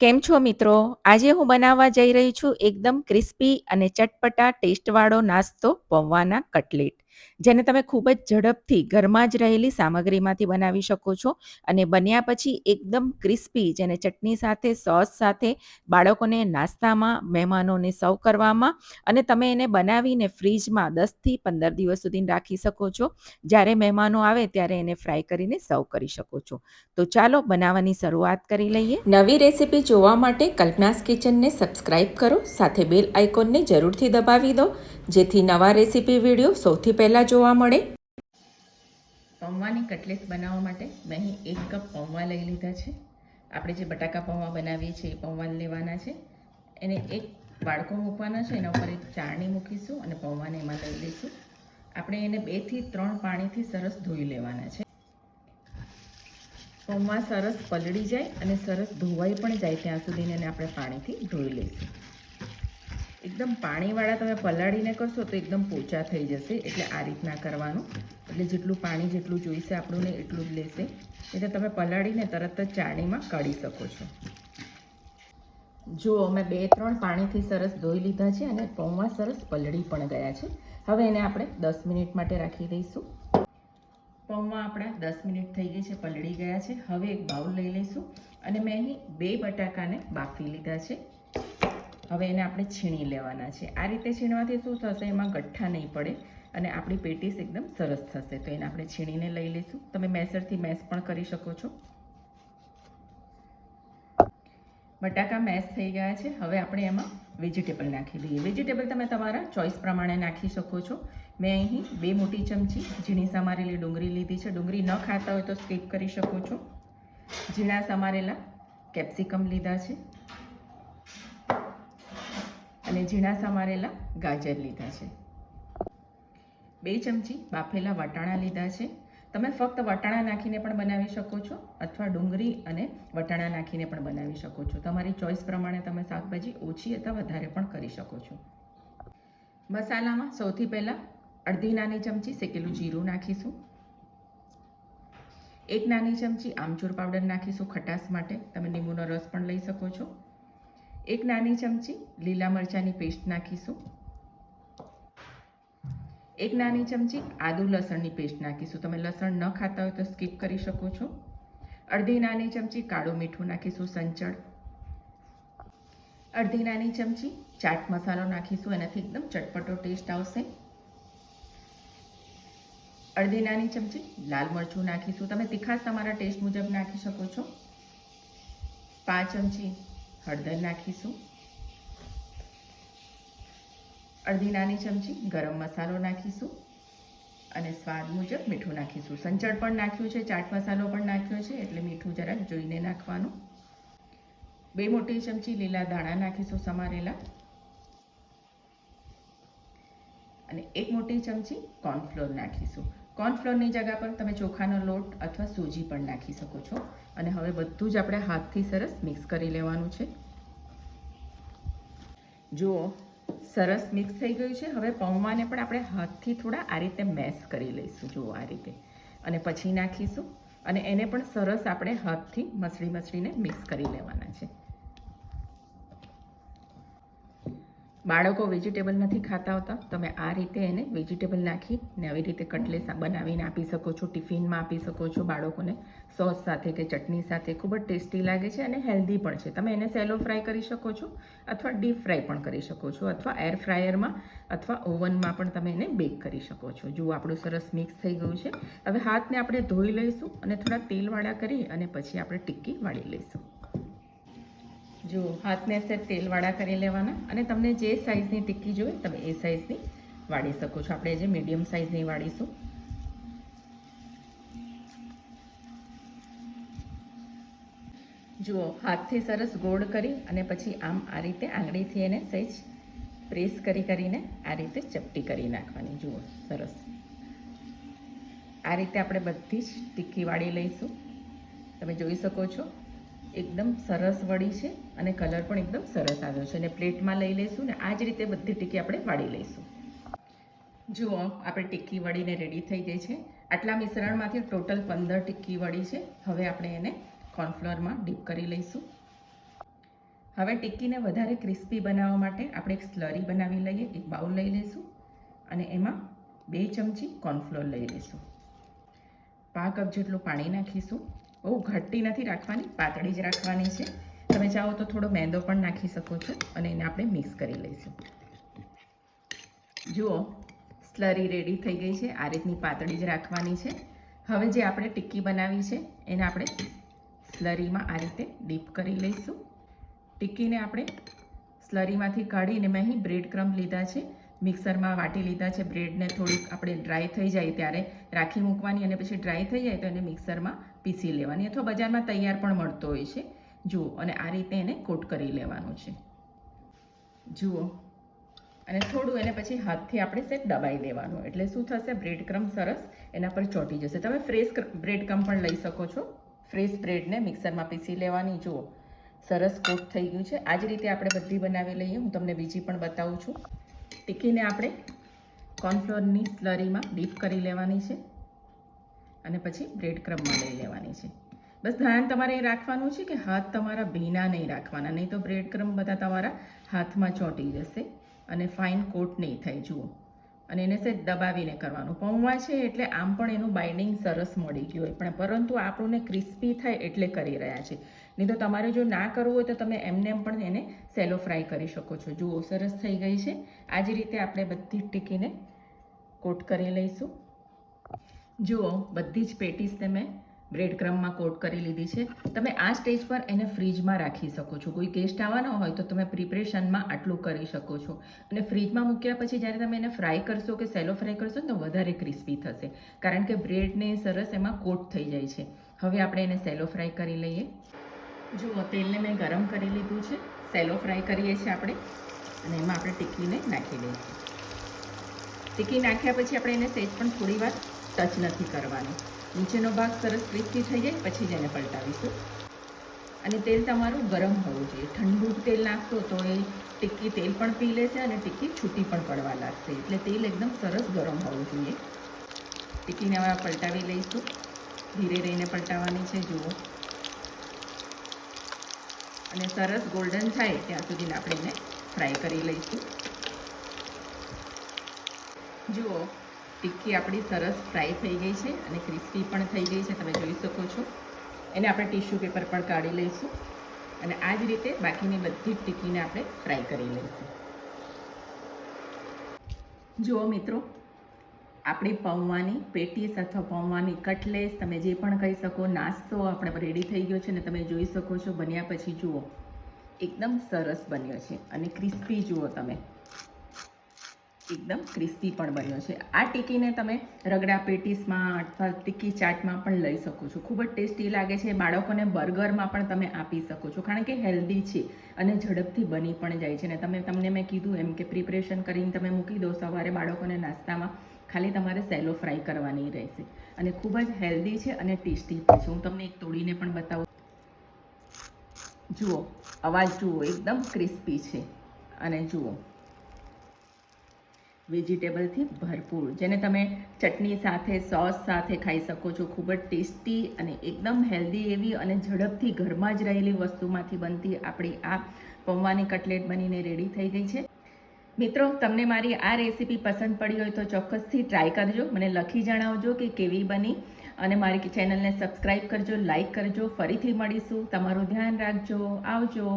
કેમ છો મિત્રો? આજે હું બનાવવા જઈ રહી છું એકદમ ક્રિસ્પી અને ચટપટા ટેસ્ટવાળો નાસ્તો પૌવાના કટલેટ. જેને તમે ખૂબ જ ઝડપથી ઘરમાં જ રહેલી સામગ્રીમાંથી બનાવી શકો છો. અને બન્યા પછી એકદમ ક્રિસ્પી જેને ચટણી સાથે, સોસ સાથે બાળકોને નાસ્તામાં, મહેમાનોને સર્વ કરવામાં અને તમે એને બનાવીને ફ્રીજમાં દસથી પંદર દિવસ સુધી રાખી શકો છો. જ્યારે મહેમાનો આવે ત્યારે એને ફ્રાય કરીને સર્વ કરી શકો છો. તો ચાલો બનાવવાની શરૂઆત કરી લઈએ. નવી રેસીપી જોવા માટે કલ્પનાસ કિચનને સબસ્ક્રાઇબ કરો. સાથે બેલ આઇકોનને જરૂરથી દબાવી દો. જેથી નવા રેસીપી વીડિયો સૌથી પહેલાં જોવા મળે. પૌવાની કટલેસ બનાવવા માટે મેં અહીં એક કપ પૌવા લઈ લીધા છે. આપણે જે બટાકા પૌવા બનાવીએ છીએ એ પૌવા લેવાના છે. એને એક બાળકો મૂકવાના છે, એના ઉપર એક ચાળણી મૂકીશું અને પૌવાને એમાં લઈ લઈશું. આપણે એને બેથી ત્રણ પાણીથી સરસ ધોઈ લેવાના છે. પૌવા સરસ પલળી જાય અને સરસ ધોવાઈ પણ જાય ત્યાં સુધીને એને આપણે પાણીથી ધોઈ લઈશું. એકદમ પાણીવાળા તમે પલાળીને કરશો તો એકદમ પોચા થઈ જશે, એટલે આ રીતના કરવાનું. એટલે જેટલું પાણી જેટલું જોઈશે આપણું એટલું જ લેશે. એટલે તમે પલાળીને તરત જ ચાણીમાં કાઢી શકો છો. જો અમે બે ત્રણ પાણીથી સરસ ધોઈ લીધા છે અને પૌવા સરસ પલળી પણ ગયા છે. હવે એને આપણે દસ મિનિટ માટે રાખી દઈશું. પૌવા આપણા દસ મિનિટ થઈ ગઈ છે, પલળી ગયા છે. હવે એક બાઉલ લઈ લઈશું અને મેં અહીં બે બટાકાને બાફી લીધા છે. હવે એને આપણે છીણી લેવાના છે. આ રીતે છીણવાથી શું થશે? એમાં ગઠ્ઠા નહીં પડે અને આપણી પેટીસ એકદમ સરસ થશે. તો એને આપણે છીણીને લઈ લઈશું. તમે મેસરથી મેસ પણ કરી શકો છો. બટાકા મેસ થઈ ગયા છે. હવે આપણે એમાં વેજીટેબલ નાખી દઈએ. વેજીટેબલ તમે તમારા ચોઈસ પ્રમાણે નાખી શકો છો. મેં અહીં બે મોટી ચમચી ઝીણી સમારેલી ડુંગળી લીધી છે. ડુંગળી ન ખાતા હોય તો સ્કીપ કરી શકો છો. ઝીણા સમારેલા કેપ્સિકમ લીધા છે. અને ઝીણા સમારેલા ગાજર લીધા છે. બે ચમચી બાફેલા વટાણા લીધા છે. તમે ફક્ત વટાણા નાખીને પણ બનાવી શકો છો અથવા ડુંગળી અને વટાણા નાખીને પણ બનાવી શકો છો. તમારી ચોઈસ પ્રમાણે તમે શાકભાજી ઓછી અથવા વધારે પણ કરી શકો છો. મસાલામાં સૌથી પહેલાં અડધી નાની ચમચી શેકેલું જીરું નાખીશું. એક નાની ચમચી આમચૂર પાવડર નાખીશું ખટાશ માટે. તમે લીંબુનો રસ પણ લઈ શકો છો. એક નાની ચમચી લીલા મરચાંની પેસ્ટ નાખીશું. એક નાની ચમચી આદુ લસણની પેસ્ટ નાખીશું. તમે લસણ ન ખાતા હોય તો સ્કીપ કરી શકો છો. અડધી નાની ચમચી કાળું મીઠું નાખીશું સંચળ. અડધી નાની ચમચી ચાટ મસાલો નાખીશું. એનાથી એકદમ ચટપટો ટેસ્ટ આવશે. અડધી નાની ચમચી લાલ મરચું નાખીશું. તમે તીખાસ તમારા ટેસ્ટ મુજબ નાખી શકો છો. પાંચ ચમચી હળદર નાખીશું. અડધી નાની ચમચી ગરમ મસાલો નાખીશું અને સ્વાદ મુજબ મીઠું નાખીશું. સંચળ પણ નાખ્યું છે, ચાટ મસાલો પણ નાખ્યો છે, એટલે મીઠું જરાક જોઈને નાખવાનું. બે મોટી ચમચી લીલા દાણા નાખીશું સમારેલા. અને એક મોટી ચમચી કોર્નફ્લોર નાખીશું. કોર્નફ્લોરની જગ્યા પર તમે ચોખાનો લોટ અથવા સૂજી પણ નાખી શકો છો. અને હવે બધું જ આપણે હાથથી સરસ મિક્સ કરી લેવાનું છે. જુઓ, સરસ મિક્સ થઈ ગયું છે. હવે પૌમાને પણ આપણે હાથથી થોડા આ રીતે મેશ કરી લઈશું. જુઓ આ રીતે. અને પછી નાખીશું. અને એને પણ સરસ આપણે હાથથી મસળી મસળીને મિક્સ કરી લેવાના છે. બાળકો વેજીટેબલ નથી ખાતા હોતા, તમે આ રીતે એને વેજીટેબલ નાખી ને આવી રીતે કટલેસ બનાવીને આપી શકો છો, ટિફિનમાં આપી શકો છો બાળકોને. સોસ સાથે કે ચટણી સાથે ખૂબ જ ટેસ્ટી લાગે છે અને હેલ્ધી પણ છે. તમે એને સેલો ફ્રાય કરી શકો છો અથવા ડીપ ફ્રાય પણ કરી શકો છો અથવા એર ફ્રાયરમાં અથવા ઓવનમાં પણ તમે એને બેક કરી શકો છો. જુઓ આપણું સરસ મિક્સ થઈ ગયું છે. હવે હાથને આપણે ધોઈ લઈશું અને થોડા તેલવાળા કરી અને પછી આપણે ટિક્કી વાળી લઈશું. જો હાથને સેટ તેલવાળા કરી લેવાના અને તમને જે સાઇઝની ટિક્કી જોઈએ તમે એ સાઇઝની વાળી શકો છો. આપણે જે મીડિયમ સાઇઝની વાળીશું. જુઓ, હાથથી સરસ ગોળ કરી અને પછી આમ આ રીતે આંગળીથી એને સહેજ પ્રેસ કરી કરીને આ રીતે ચપટી કરી નાખવાની. જુઓ, સરસ. આ રીતે આપણે બધી જ ટિક્કી વાળી લઈશું. તમે જોઈ શકો છો. એકદમ સરસ વળી છે અને કલર પણ એકદમ સરસ આવ્યો છે. અને પ્લેટમાં લઈ લઈશું ને આ જ રીતે બધી ટીકી આપણે વાળી લઈશું. જુઓ, આપણે ટીક્કી વળીને રેડી થઈ ગઈ છે. આટલા મિશ્રણમાંથી ટોટલ પંદર ટીકી વળી છે. હવે આપણે એને કોર્નફ્લોરમાં ડીપ કરી લઈશું. હવે ટિક્કીને વધારે ક્રિસ્પી બનાવવા માટે આપણે એક સ્લરી બનાવી લઈએ, એક બાઉલ લઈ લઈશું અને એમાં બે ચમચી કોર્નફ્લોર લઈ લઈશું. પા કપ જેટલું પાણી નાખીશું બહુ ઘટ્ટી નથી રાખવાની, પાતળી જ રાખવાની છે. તમે ચાહો તો થોડો મેંદો પણ નાખી શકો છો અને એને આપણે મિક્સ કરી લઈશું. જુઓ, સ્લરી રેડી થઈ ગઈ છે, આ રીતની પાતળી જ રાખવાની છે. હવે જે આપણે ટિક્કી બનાવી છે, એને આપણે સ્લરીમાં આ રીતે ડીપ કરી લઈશું. ટિક્કીને આપણે સ્લરીમાંથી કાઢીને મેં અહીં બ્રેડ ક્રમ લીધા છે. મિક્સરમાં વાટી લીધા છે, બ્રેડને થોડીક આપણે ડ્રાય થઈ જાય ત્યારે રાખી મૂકવાની અને પછી ડ્રાય થઈ જાય તો એને મિક્સરમાં પીસી લેવાની અથવા બજારમાં તૈયાર પણ મળતો હોય છે. જુઓ, અને આ રીતે એને કોટ કરી લેવાનું છે. જુઓ, અને થોડું એને પછી હાથથી આપણે સેટ દબાઈ દેવાનું એટલે શું થશે? બ્રેડ ક્રમ સરસ એના પર ચોંટી જશે. તમે ફ્રેશ બ્રેડ ક્રમ પણ લઈ શકો છો. ફ્રેશ બ્રેડને મિક્સરમાં પીસી લેવાની. જુઓ, સરસ કોટ થઈ ગયું છે. આ જ રીતે આપણે બધી બનાવી લઈએ. હું તમને બીજી પણ બતાવું છું. ટીકીને આપણે કોર્નફ્લોરની સ્લરીમાં ડીપ કરી લેવાની છે અને પછી બ્રેડ ક્રમમાં લઈ લેવાની છે. બસ ધ્યાન તમારે એ રાખવાનું છે કે હાથ તમારા ભીના નહીં રાખવાના, નહીં તો બ્રેડ ક્રમ બધા તમારા હાથમાં ચોંટી જશે અને ફાઇન કોટ નહીં થાય, જુઓ. અને એને સહેજ દબાવીને કરવાનું. પૌવા છે એટલે આમ પણ એનું બાઇન્ડિંગ સરસ મળી ગયું હોય પણ પરંતુ આપણને ક્રિસ્પી થાય એટલે કરી રહ્યા છે. નહીં તો તમારે જો ના કરવું હોય તો તમે એમને એમ પણ એને સેલો ફ્રાય કરી શકો છો. જુઓ, સરસ થઈ ગઈ છે. આ જ રીતે આપણે બધી જ ટીકીને કોટ કરી લઈશું. જુઓ, બધી જ પેટીસને મેં બ્રેડ ક્રમમાં કોટ કરી લીધી છે. તમે આ સ્ટેજ પર એને ફ્રીજમાં રાખી શકો છો. કોઈ ગેસ્ટ આવવાનો હોય તો તમે પ્રિપરેશનમાં આટલું કરી શકો છો. અને ફ્રીજમાં મૂક્યા પછી જ્યારે તમે એને ફ્રાય કરશો કે સેલો ફ્રાય કરશો તો વધારે ક્રિસ્પી થશે. કારણ કે બ્રેડને સરસ એમાં કોટ થઈ જાય છે. હવે આપણે એને સેલો ફ્રાય કરી લઈએ. જુઓ તેલને મેં ગરમ કરી લીધું છે. સેલો ફ્રાય કરીએ છીએ આપણે. અને એમાં આપણે ટીકીને નાખી દઈએ. ટીકી નાખ્યા પછી આપણે એને સેજ પણ થોડી વાર ટચ નથી કરવાની. નીચેનો ભાગ સરસ ક્રિસ્પી થઈ જાય, પછી જ એને પલટાવીશું. અને તેલ તમારું ગરમ હોવું જોઈએ. ઠંડુ તેલ નાખશો તો એ ટિક્કી તેલ પણ પી લેશે અને ટિક્કી છૂટી પણ પડવા લાગશે. એટલે તેલ એકદમ સરસ ગરમ હોવું જોઈએ. ટિક્કીને હવે પલટાવી લઈશું. ધીરે રહીને પલટાવવાની છે, જુઓ. અને સરસ ગોલ્ડન થાય ત્યાં સુધી આપણે એને ફ્રાય કરી લઈશું. જુઓ. ટિક્કી આપણી સરસ ફ્રાય થઈ ગઈ છે અને ક્રિસ્પી પણ થઈ ગઈ છે, તમે જોઈ શકો છો. એને આપણે ટીશ્યુ પેપર પણ કાઢી લઈશું અને આ જ રીતે બાકીની બધી જ ટિક્કીને આપણે ફ્રાય કરી લઈશું. જુઓ મિત્રો, આપણી પૌવાની પેટીસ અથવા પૌવાની કટલેસ, તમે જે પણ કહી શકો, નાસ્તો આપણે રેડી થઈ ગયો છે ને તમે જોઈ શકો છો, બન્યા પછી જુઓ, એકદમ સરસ બન્યો છે અને ક્રિસ્પી જુઓ તમે. એકદમ ક્રિસ્પી પણ બન્યો છે. આ ટીકીને તમે રગડા પેટીસમાં અથવા ટીકી ચાટમાં પણ લઈ શકો છો. ખૂબ જ ટેસ્ટી લાગે છે. બાળકોને બર્ગરમાં પણ તમે આપી શકો છો. કારણ કે હેલ્ધી છે અને ઝડપથી બની પણ જાય છે. ને તમે, તમને મેં કીધું એમ કે પ્રિપરેશન કરીને તમે મૂકી દો, સવારે બાળકોને નાસ્તામાં ખાલી તમારે સેલો ફ્રાય કરવાની રહેશે. અને ખૂબ જ હેલ્ધી છે અને ટેસ્ટી પણ છે. હું તમને એક તોડીને પણ બતાવું. જુઓ, અવાજ જુઓ, એકદમ ક્રિસ્પી છે. અને જુઓ વેજીટેબલથી ભરપૂર, જેને તમે ચટણી સાથે, સોસ સાથે ખાઈ શકો છો. ખૂબ જ ટેસ્ટી અને એકદમ હેલ્ધી એવી અને ઝડપથી ઘરમાં જ રહેલી વસ્તુમાંથી બનતી આપણી આ પૌવાની કટલેટ બનીને રેડી થઈ ગઈ છે. મિત્રો, તમને મારી આ રેસીપી પસંદ પડી હોય તો ચોક્કસથી ટ્રાય કરજો. મને લખી જણાવજો કે કેવી બની અને મારી ચેનલને સબસ્ક્રાઈબ કરજો લાઈક કરજો. ફરીથી મળીશું. તમારું ધ્યાન રાખજો. આવજો.